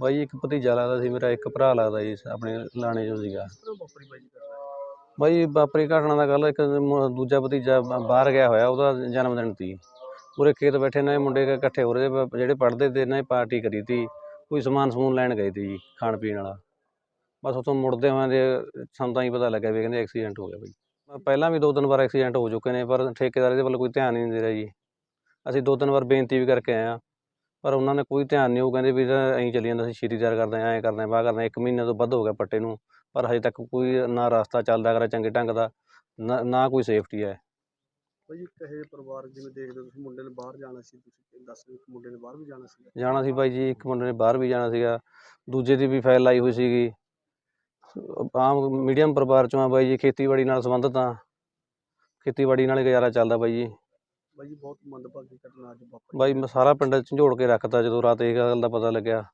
ਬਾਈ, ਇੱਕ ਭਤੀਜਾ ਲੱਗਦਾ ਸੀ ਮੇਰਾ, ਇੱਕ ਭਰਾ ਲੱਗਦਾ ਜੀ ਆਪਣੇ ਲਾਣੇ ਚੋਂ ਸੀਗਾ। ਤਰ੍ਹਾਂ ਬਾਈ ਜੀ ਵਾਪਰੀ ਘਟਨਾ ਦਾ ਗੱਲ, ਇੱਕ ਮ- ਦੂਜਾ ਭਤੀਜਾ ਬ- ਬਾਹਰ ਗਿਆ ਹੋਇਆ, ਉਹਦਾ ਜਨਮ ਦਿਨ ਸੀ। ਪੂਰੇ ਖੇਤ ਬੈਠੇ ਨੇ, ਮੁੰਡੇ ਇਕੱਠੇ ਹੋ ਰਹੇ, ਬ- ਜਿਹੜੇ ਪੜ੍ਹਦੇ ਤੇ ਇਹਨਾਂ ਨੇ ਪਾਰਟੀ ਕਰੀ ਤੀ, ਕੋਈ ਸਮਾਨ ਸਮੂਨ ਲੈਣ ਗਏ ਤੀ ਜੀ, ਖਾਣ ਪੀਣ ਵਾਲਾ। ਬਸ ਉੱਥੋਂ ਮੁੜਦੇ ਹੋਏ ਦੇ ਸਾਨੂੰ ਤਾਂ ਹੀ ਪਤਾ ਲੱਗਿਆ ਵੀ ਕਹਿੰਦੇ ਐਕਸੀਡੈਂਟ ਹੋ ਗਿਆ ਬਾਈ। ਪਹਿਲਾਂ ਵੀ ਦੋ ਤਿੰਨ ਵਾਰ ਐਕਸੀਡੈਂਟ ਹੋ ਚੁੱਕੇ ਨੇ, ਪਰ ਠੇਕੇਦਾਰ ਇਹਦੇ ਵੱਲ ਕੋਈ ਧਿਆਨ ਹੀ ਨਹੀਂ ਦੇ ਰਿਹਾ ਜੀ। ਅਸੀਂ ਦੋ ਤਿੰਨ ਵਾਰ ਬੇਨਤੀ ਵੀ ਕਰਕੇ ਆਏ ਹਾਂ। ਪਰ ਉਹਨਾਂ ਨੇ ਕੋਈ ਧਿਆਨ ਨਹੀਂ ਉਹ ਕਹਿੰਦੇ ਵੀ ਐਂ ਚੱਲੀ ਜਾਂਦਾ ਸੀ ਸ਼ੀਰੀ ਤਿਆਰ ਕਰਦੇ ਐਂ ਕਰਦੇ ਵਾਹ ਕਰਦੇ ਇੱਕ ਮਹੀਨੇ ਤੋਂ ਵੱਧ ਹੋ ਗਿਆ ਪੱਟੇ ਨੂੰ ਪਰ ਹਜੇ ਤੱਕ ਕੋਈ ਨਾ ਰਸਤਾ ਚੱਲਦਾ ਕਰਾ ਚੰਗੇ ਢੰਗ ਦਾ ਨਾ ਨਾ ਕੋਈ ਸੇਫਟੀ ਹੈ। ਜੀ ਕਹੇ ਪਰਿਵਾਰ ਜਿਵੇਂ ਦੇਖਦੇ ਤੁਸੀਂ ਮੁੰਡੇ ਨੇ ਬਾਹਰ ਜਾਣਾ ਸੀ ਤੁਸੀਂ ਦੱਸ ਰਹੇ ਹੋ ਕਿ ਮੁੰਡੇ ਨੇ ਬਾਹਰ ਵੀ ਜਾਣਾ ਸੀ ਜਾਣਾ ਸੀ ਬਾਈ ਜੀ ਇੱਕ ਮੁੰਡੇ ਨੇ ਬਾਹਰ ਵੀ ਜਾਣਾ ਸੀਗਾ ਦੂਜੇ ਦੀ ਵੀ ਫਾਈਲ ਲਾਈ ਹੋਈ ਸੀਗੀ। ਆਮ ਮੀਡੀਅਮ ਪਰਿਵਾਰ ਚੋਂ ਆ ਬਾਈ ਜੀ ਖੇਤੀਬਾੜੀ ਨਾਲ ਸੰਬੰਧਿਤ ਆ। ਖੇਤੀਬਾੜੀ ਨਾਲ ਹੀ ਗੁਜ਼ਾਰਾ ਚੱਲਦਾ ਬਾਈ ਜੀ। ਬਾਈ ਜੀ ਬਹੁਤ ਮੰਦਭਾਗੀ ਘਟਨਾ ਅੱਜ ਵਾਪਰੀ। ਬਾਈ ਮੈਂ ਸਾਰਾ ਪਿੰਡ ਝੰਜੋੜ ਕੇ ਰੱਖਤਾ ਜਦੋਂ ਰਾਤ ਇਹ ਗੱਲ ਦਾ ਪਤਾ ਲੱਗਿਆ।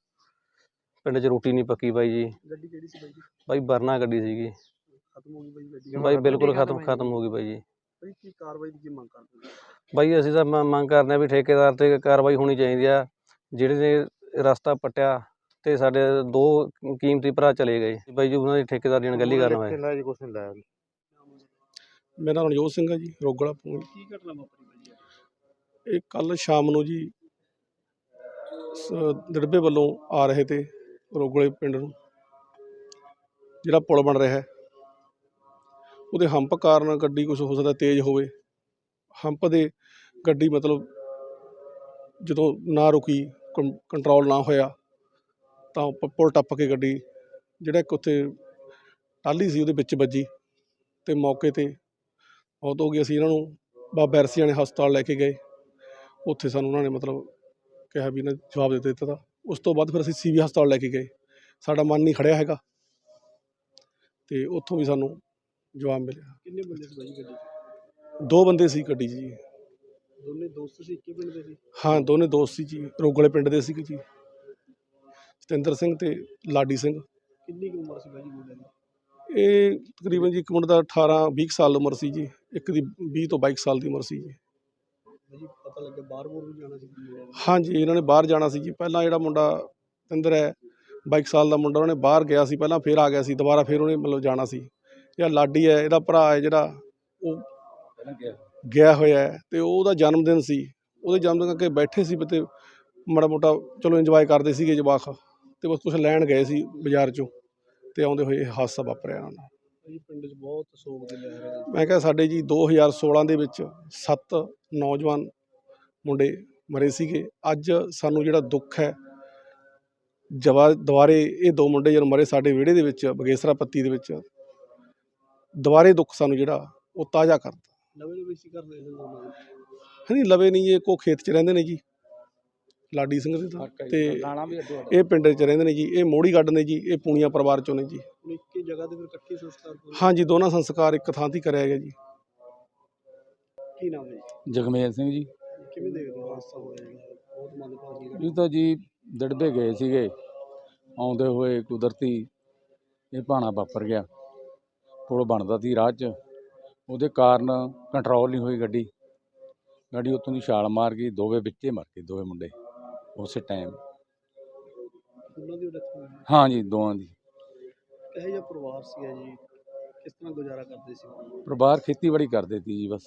ਪਿੰਡ 'ਚ ਰੋਟੀ ਨਹੀਂ ਪੱਕੀ ਬਾਈ ਜੀ। ਗੱਡੀ ਕਿਹੜੀ ਸੀ ਬਾਈ ਜੀ? ਬਾਈ ਵਰਨਾ ਗੱਡੀ ਸੀਗੀ। ਖਤਮ ਹੋ ਗਈ ਬਾਈ ਗੱਡੀ। ਬਾਈ ਬਿਲਕੁਲ ਖਤਮ ਖਤਮ ਹੋ ਗਈ ਬਾਈ ਜੀ। ਬਾਈ ਕੀ ਕਾਰਵਾਈ ਦੀ ਕੀ ਮੰਗ ਕਰਦੇ ਹੋ? ਬਾਈ ਅਸੀਂ ਤਾਂ ਮ- ਮੰਗ ਕਰਦੇ ਆ ਵੀ ਠੇਕੇਦਾਰ ਤੇ ਕਾਰਵਾਈ ਹੋਣੀ ਚਾਹੀਦੀ ਆ। ਜਿਹੜੇ ਨੇ ਰਸਤਾ ਪੱਟਿਆ ਤੇ ਸਾਡੇ ਦੋ ਕੀਮਤੀ ਭਰਾ ਚਲੇ ਗਏ। ਬਾਈ ਜੀ ਉਹਨਾਂ ਦੀ ਠੇਕੇਦਾਰੀ ਨਾਲ ਗੱਲ ਹੀ ਕਰਨ ਹੋਏ ਕਿੰਨਾ ਜੀ ਕੁਛ ਨਹੀਂ ਲਾਇਆ। ਮੇਰਾ ਨਾਮ ਨਵਜੋਤ ਸਿੰਘ ਹੈ ਜੀ ਰੋਗੜਾ ਪੁੰਜ ਕੀ ਘਟਨਾ ਵਾਪਰੀ ਇਹ ਕੱਲ ਸ਼ਾਮ ਨੂੰ ਜੀ ਸ- ਦੜਬੇ ਵੱਲੋਂ ਆ ਰਹੇ ਤੇ ਰੋਗਲੇ ਪਿੰਡ ਨੂੰ। ਜਿਹੜਾ ਪੁਲ ਬਣ ਰਿਹਾ ਹੈ ਉਹਦੇ ਹੰਪ ਕਾਰਨ ਗੱਡੀ ਕੁਝ ਹੋ ਸਕਦਾ ਤੇਜ਼ ਹੋਵੇ। ਹੰਪ ਦੇ ਗੱਡੀ ਮਤਲਬ ਜਦੋਂ ਨਾ ਰੁਕੀ ਕੰ- ਕੰਟਰੋਲ ਨਾ ਹੋਇਆ ਤਾਂ ਪ- ਪੁਲ ਟੱਪ ਕੇ ਗੱਡੀ ਜਿਹੜਾ ਇੱਕ ਉੱਥੇ ਟਾਲੀ ਸੀ ਉਹਦੇ ਵਿੱਚ ਵੱਜੀ ਤੇ ਮੌਕੇ ਤੇ ਮੌਤ ਹੋ ਗਈ ਅਸੀਂ ਇਹਨਾਂ ਨੂੰ ਬਾਬਾ ਐਰਸੀਆਂ ਨੇ ਹਸਪਤਾਲ ਲੈ ਕੇ ਗਏ। ਉੱਥੇ ਸਾਨੂੰ ਉਹਨਾਂ ਨੇ ਮਤਲਬ ਕਿਹਾ ਵੀ ਇਹਨਾਂ ਜਵਾਬ ਦੇ ਦਿੱਤਾ ਤਾ। ਉਸ ਤੋਂ ਬਾਅਦ ਫਿਰ ਅਸੀਂ ਸੀਵੀ ਹਸਪਤਾਲ ਲੈ ਕੇ ਗਏ। ਸਾਡਾ ਮਨ ਨਹੀਂ ਖੜਿਆ ਹੈਗਾ। ਤੇ ਉੱਥੋਂ ਵੀ ਸਾਨੂੰ ਜਵਾਬ ਮਿਲਿਆ। ਕਿੰਨੇ ਬੰਦੇ ਸੀ ਗੱਡੀ ਦੋ ਬੰਦੇ ਸੀ ਗੱਡੀ 'ਚ ਜੀ। ਦੋਨੇ ਦੋਸਤ ਸੀ ਇੱਕੇ ਪਿੰਡ ਦੇ ਸੀ? ਹਾਂ ਦੋਨੇ ਦੋਸਤ ਸੀ ਜੀ। ਰੋਗਲੇ ਪਿੰਡ ਦੇ ਸੀ ਜੀ। ਸਤਿੰਦਰ ਸਿੰਘ ਤੇ ਲਾਡੀ ਸਿੰਘ। ਕਿੰਨੀ ਕੁ ਉਮਰ ਸੀ ਬਾਈ ਜੀ ਮੁੰਡੇ ਦੀ? ਇਹ ਤਕਰੀਬਨ ਜੀ ਇੱਕ ਮੁੰਡੇ ਦਾ 18 20 ਸਾਲ ਉਮਰ ਸੀ ਜੀ। ਇੱਕ ਦੀ 20 ਤੋਂ 22 ਸਾਲ ਦੀ ਉਮਰ ਸੀ ਜੀ। ਬਾਈ ਜੀ ਪਤਾ ਲੱਗਾ ਬਾਹਰ ਬੂਰ ਵੀ ਜਾਣਾ ਸੀ ਮੁੰਡੇ ਨੇ ਹਾਂਜੀ ਇਹਨਾਂ ਨੇ ਬਾਹਰ ਜਾਣਾ ਸੀ ਜੀ। ਪਹਿਲਾਂ ਜਿਹੜਾ ਮੁੰਡਾ ਤਿੰਦਰ ਹੈ 22 ਸਾਲ ਦਾ ਮੁੰਡਾ ਉਹਨੇ ਬਾਹਰ ਗਿਆ ਸੀ। ਪਹਿਲਾਂ ਫੇਰ ਆ ਗਿਆ ਸੀ। ਦੁਬਾਰਾ ਫੇਰ ਉਹਨੇ ਮਤਲਬ ਜਾਣਾ ਸੀ। ਜਿਹੜਾ ਲਾਡੀ ਹੈ ਇਹਦਾ ਭਰਾ ਹੈ ਜਿਹੜਾ ਉਹ ਗਿਆ। ਹੋਇਆ ਹੈ ਤੇ ਉਹਦਾ ਜਨਮ ਦਿਨ ਸੀ। ਉਹਦੇ ਜਨਮ ਦਿਨ ਕਰਕੇ ਬੈਠੇ ਸੀ ਤੇ ਮਾੜਾ ਮੋਟਾ ਚਲੋ ਇੰਜੋਏ ਕਰਦੇ ਸੀਗੇ ਜਵਾਕ। ਤੇ ਬਸ ਕੁਝ ਲੈਣ ਗਏ ਸੀ ਬਾਜ਼ਾਰ ਚੋਂ। ਤੇ ਆਉਂਦੇ ਹੋਏ ਇਹ ਹਾਦਸਾ ਵਾਪਰਿਆ ਇਹਨਾਂ ਨਾਲ। ਬਾਈ ਜੀ ਪਿੰਡ 'ਚ ਬਹੁਤ ਸੋਗ ਦੀ ਲਹਿਰ ਹੈ। ਮੈਂ ਕਿਹਾ ਸਾਡੇ ਜੀ 2016 ਦੇ ਵਿੱਚ ਸੱਤ ਨੌਜਵਾਨ ਮੁੰਡੇ ਮਰੇ ਸੀਗੇ। ਅੱਜ ਸਾਨੂੰ ਜਿਹੜਾ ਦੁੱਖ ਹੈ ਜਵਾ ਦੁਬਾਰੇ ਇਹ ਦੋ ਮੁੰਡੇ ਜਦੋਂ ਮਰੇ ਸਾਡੇ ਵਿਹੜੇ ਦੇ ਵਿੱਚ ਬਗੇਸਰਾ ਪੱਤੀ ਦੇ ਵਿੱਚ ਦੁਬਾਰੇ ਦੁੱਖ ਸਾਨੂੰ ਜਿਹੜਾ ਉਹ ਤਾਜ਼ਾ ਕਰਤਾ। ਨਵੇਂ ਨਵੇਂ ਸੀ ਕਰਦੇ ਨੇ ਦੋਨੋਂ ਹਾਂਜੀ ਲਵੇ ਨਹੀਂ ਇਹ ਕੋ ਖੇਤ 'ਚ ਰਹਿੰਦੇ ਨੇ ਜੀ। ਲਾਡੀ ਸਿੰਘ ਦੇ ਤਾਂ। ਤੇ ਗਾਣਾ ਵੀ ਅੱਡੋ ਇਹ ਪਿੰਡ 'ਚ ਰਹਿੰਦੇ ਨੇ ਜੀ ਇਹ ਮੋੜੀ ਗੱਡ ਨੇ ਜੀ ਇਹ ਪੂਣੀਆਂ ਪਰਿਵਾਰ 'ਚੋਂ ਨੇ ਜੀ। ਇੱਕ ਹੀ ਜਗ੍ਹਾ ਤੇ ਫਿਰ ਇਕੱਠੇ ਸੰਸਕਾਰ ਹੋਏ। ਹਾਂਜੀ ਦੋਨਾਂ ਸੰਸਕਾਰ ਇੱਕ ਥਾਂ ਤੇ ਹੀ ਕਰਿਆ ਗਿਆ ਜੀ। ਕੀ ਨਾਮ ਹੈ ਜੀ? ਜਗਮੇਲ ਸਿੰਘ ਜੀ। ਕਿਵੇਂ ਦੇਖਦੇ ਹੋ ਹਾਦਸਾ ਹੋਇਆ ਜੀ? ਬਹੁਤ ਮੰਦਭਾਗੀ ਇਹ ਤਾਂ ਜੀ ਦੜਬੇ ਗਏ ਸੀਗੇ। ਆਉਂਦੇ ਹੋਏ ਕੁਦਰਤੀ ਇਹ ਭਾਣਾ ਵਾਪਰ ਗਿਆ। ਪੁਲ ਬਣਦਾ ਸੀ ਰਾਹ 'ਚ। ਉਹਦੇ ਕਾਰਨ ਕੰਟਰੋਲ ਨਹੀਂ ਹੋਈ ਗੱਡੀ। ਗੱਡੀ ਉੱਤੋਂ ਦੀ ਛਾਲ ਮਾਰ ਗਈ ਦੋਵੇਂ ਵਿੱਚੇ ਮਰ ਗਏ ਦੋਵੇਂ ਮੁੰਡੇ। ਉਸੇ ਟਾਈਮ ਉਹਨਾਂ ਦੀ ਡੈਥ ਹੋਈ ਹਾਂ ਜੀ ਦੋਵਾਂ ਦੀ। ਕਿਹੋ ਜਿਹਾ ਪਰਿਵਾਰ ਸੀਗਾ ਜੀ? ਕਿਸ ਤਰ੍ਹਾਂ ਗੁਜ਼ਾਰਾ ਕਰਦੇ ਸੀ? ਪਰਿਵਾਰ ਖੇਤੀਬਾੜੀ ਕਰਦੇ ਸੀ ਜੀ ਬਸ।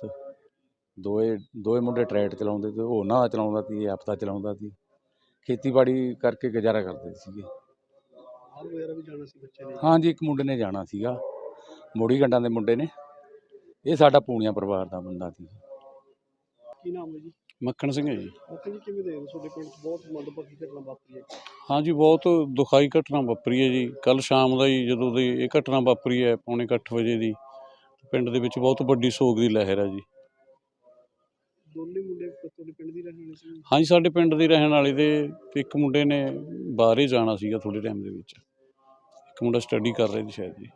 ਦੋਏ ਦੋਏ ਮੁੰਡੇ ਟਰੈਕਟਰ ਚਲਾਉਂਦੇ ਤੇ ਉਹ ਨਾ ਚਲਾਉਂਦਾ ਸੀ ਇਹ ਆਪਦਾ ਚਲਾਉਂਦਾ ਸੀ। ਖੇਤੀਬਾੜੀ ਕਰਕੇ ਗੁਜ਼ਾਰਾ ਕਰਦੇ ਸੀਗੇ। ਬਾਹਰ ਵਗੈਰਾ ਵੀ ਜਾਣਾ ਸੀ ਬੱਚੇ ਨੇ? ਹਾਂ ਜੀ ਇੱਕ ਮੁੰਡੇ ਨੇ ਜਾਣਾ ਸੀਗਾ। ਮੋੜੀ ਗੰਡਾਂ ਦੇ ਮੁੰਡੇ ਨੇ। ਇਹ ਸਾਡਾ ਪੂਣੀਆਂ ਪਰਿਵਾਰ ਦਾ ਬੰਦਾ ਸੀ। ਕੀ ਨਾਮ ਹੈ ਜੀ? ਮੱਖਣ ਸਿੰਘ ਹੈ ਜੀ। ਓਕੇ ਜੀ ਕਿਵੇਂ ਦੇਖਦੇ ਹੋ? ਤੁਹਾਡੇ ਪਿੰਡ 'ਚ ਬਹੁਤ ਮੰਦਭਾਗੀ ਘਟਨਾ ਵਾਪਰੀ ਹੈ। ਹਾਂਜੀ ਬਹੁਤ ਦੁਖਾਈ ਘਟਨਾ ਵਾਪਰੀ ਹੈ ਜੀ। ਕੱਲ ਸ਼ਾਮ ਦਾ ਹੀ ਜਦੋਂ ਦੀ ਇਹ ਘਟਨਾ ਵਾਪਰੀ ਹੈ ਪੌਣੇ ਕੁ ਅੱਠ ਵਜੇ ਦੀ ਪਿੰਡ ਦੇ ਵਿੱਚ ਬਹੁਤ ਵੱਡੀ ਸੋਗ ਦੀ ਲਹਿਰ ਹੈ ਜੀ। ਦੋਨੇ ਮੁੰਡੇ ਤੁਹਾਡੇ ਪਿੰਡ ਦੀ ਰਹਿਣ ਵਾਲੇ ਸੀ? ਹਾਂਜੀ ਸਾਡੇ ਪਿੰਡ ਦੇ ਰਹਿਣ ਵਾਲੇ ਦੇ ਤੇ ਇੱਕ ਮੁੰਡੇ ਨੇ ਬਾਹਰੇ ਜਾਣਾ ਸੀਗਾ ਥੋੜੇ ਟਾਈਮ ਦੇ ਵਿੱਚ। ਇੱਕ ਮੁੰਡਾ ਸਟੱਡੀ ਕਰ ਰਿਹਾ ਸੀ ਸ਼ਾਇਦ ਜੀ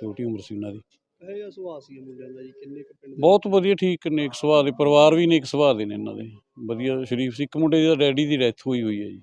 ਛੋਟੀ ਉਮਰ ਸੀ ਉਹਨਾਂ ਦੀ। ਕਿਹੋ ਜਿਹਾ ਸੁਭਾਅ ਸੀ ਮੁੰਡਿਆਂ ਦਾ ਜੀ ਕਿੰਨੇ ਕੁ ਪਿੰਡ ਦੇ ਬਹੁਤ ਵਧੀਆ ਠੀਕ ਨੇਕ ਸੁਭਾਅ ਦੇ ਪਰਿਵਾਰ ਵੀ ਨੇਕ ਸੁਭਾਅ ਦੇ ਨੇ ਇਹਨਾਂ ਦੇ। ਵਧੀਆ ਸ਼ਰੀਫ ਸੀ। ਇੱਕ ਮੁੰਡੇ ਦਾ ਡੈਡੀ ਦੀ ਡੈਥ ਹੋਈ ਹੋਈ ਹੈ ਜੀ।